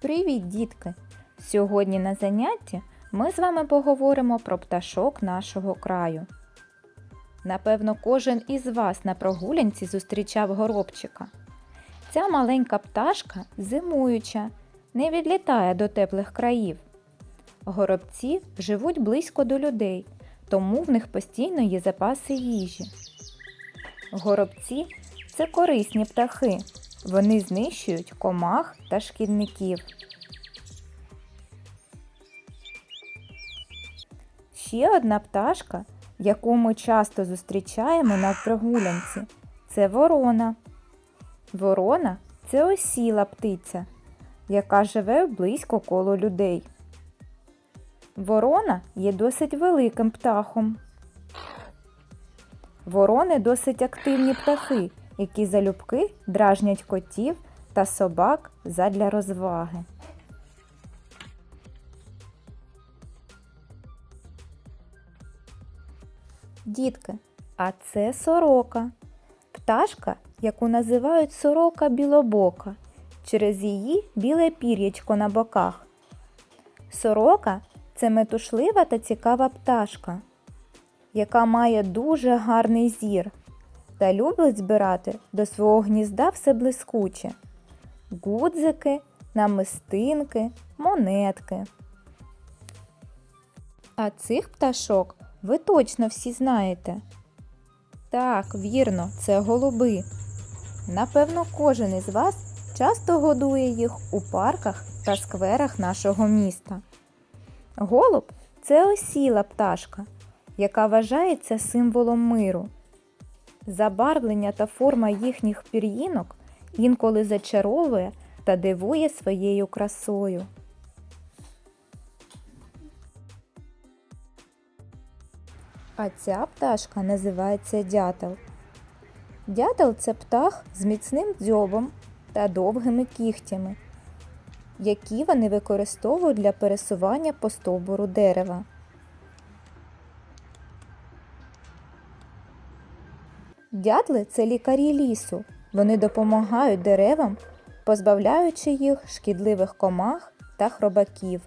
Привіт, дітки! Сьогодні на занятті ми з вами поговоримо про пташок нашого краю. Напевно, кожен із вас на прогулянці зустрічав горобчика. Ця маленька пташка зимуюча, не відлітає до теплих країв. Горобці живуть близько до людей, тому в них постійно є запаси їжі. Горобці це корисні птахи. Вони знищують комах та шкідників. Ще одна пташка, яку ми часто зустрічаємо на прогулянці, це ворона. Ворона це осіла птиця, яка живе близько коло людей. Ворона є досить великим птахом. Ворони досить активні птахи, які залюбки дражнять котів та собак задля розваги. Дітки, а це сорока. Пташка, яку називають сорока білобока, через її біле пір'ячко на боках. Сорока це метушлива та цікава пташка, яка має дуже гарний зір та любить збирати до свого гнізда все блискуче. Гудзики, намистинки, монетки. А цих пташок ви точно всі знаєте. Так, вірно, це голуби. Напевно, кожен із вас часто годує їх у парках та скверах нашого міста. Голуб це осіла пташка, яка вважається символом миру. Забарвлення та форма їхніх пір'їнок інколи зачаровує та дивує своєю красою. А ця пташка називається дятел. Дятел це птах з міцним дзьобом та довгими кігтями, які вони використовують для пересування по стовбуру дерева. Дятли це лікарі лісу. Вони допомагають деревам, позбавляючи їх шкідливих комах та хробаків.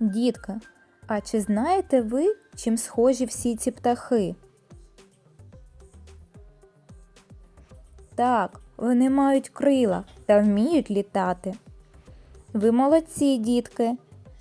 Дітки, а чи знаєте ви, чим схожі всі ці птахи? Так, вони мають крила та вміють літати. Ви молодці, дітки.